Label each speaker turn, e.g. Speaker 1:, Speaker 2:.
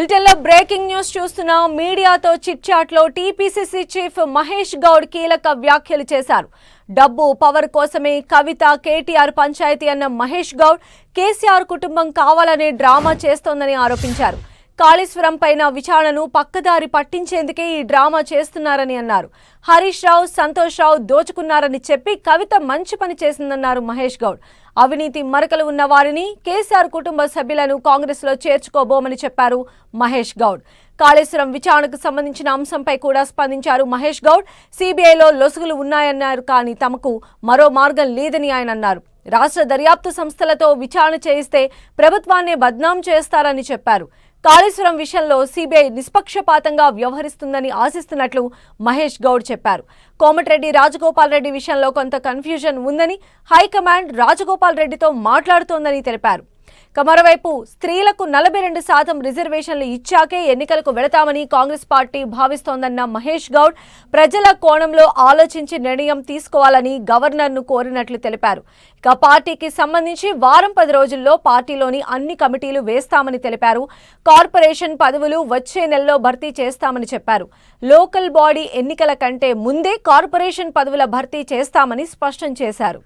Speaker 1: బులెటిన్లో breaking news చూస్తున్నాం. మీడియాతో చిట్లో టీపీసీసీ చీఫ్ మహేష్ గౌడ్ కీలక వ్యాఖ్యలు చేశారు. డబ్బు పవర్ కోసమే కవిత కేటీఆర్ పంచాయతీ అన్న మహేష్ గౌడ్ కేసీఆర్ కుటుంబం కావాలనే డ్రామా చేస్తోందని ఆరోపించారు. కాళేశ్వరం పైన విచారణను పక్కదారి పట్టించేందుకే ఈ డ్రామా చేస్తున్నారని అన్నారు. హరీష్ రావు సంతోష్ రావు దోచుకున్నారని చెప్పి కవిత మంచి పని చేసిందన్నారు మహేష్ గౌడ్. అవినీతి మరకలు ఉన్న వారిని కేసీఆర్ కుటుంబ సభ్యులను కాంగ్రెస్లో చేర్చుకోబోమని చెప్పారు మహేష్ గౌడ్. కాళేశ్వరం విచారణకు సంబంధించిన అంశంపై కూడా స్పందించారు మహేష్ గౌడ్. సిబిఐలో లొసుగులు ఉన్నాయన్నారు కానీ తమకు మరో మార్గం లేదని ఆయన అన్నారు. రాష్ట్ర దర్యాప్తు సంస్థలతో విచారణ చేయిస్తే ప్రభుత్వాన్నే బద్నాం చేస్తారని చెప్పారు. కాళేశ్వరం విషయంలో సిబిఐ నిష్పక్షపాతంగా వ్యవహరిస్తుందని ఆశిస్తున్నట్లు మహేష్ గౌడ్ చెప్పారు. కోమటిరెడ్డి రాజగోపాల్ రెడ్డి విషయంలో కొంత కన్ఫ్యూజన్ ఉందని హైకమాండ్ రాజగోపాల్ రెడ్డితో మాట్లాడుతోందని తెలిపారు. ఇక మరోవైపు స్త్రీలకు నలభై రెండు శాతం రిజర్వేషన్లు ఇచ్చాకే ఎన్నికలకు వెళతామని కాంగ్రెస్ పార్టీ భావిస్తోందన్న మహేష్ గౌడ్ ప్రజల కోణంలో ఆలోచించి నిర్ణయం తీసుకోవాలని గవర్నర్ను కోరినట్లు తెలిపారు. ఇక పార్టీకి సంబంధించి వారం పది రోజుల్లో పార్టీలోని అన్ని కమిటీలు వేస్తామని తెలిపారు. కార్పొరేషన్ పదవులు వచ్చే నెలలో భర్తీ చేస్తామని చెప్పారు. లోకల్ బాడీ ఎన్నికల కంటే ముందే కార్పొరేషన్ పదవుల భర్తీ చేస్తామని స్పష్టం చేశారు.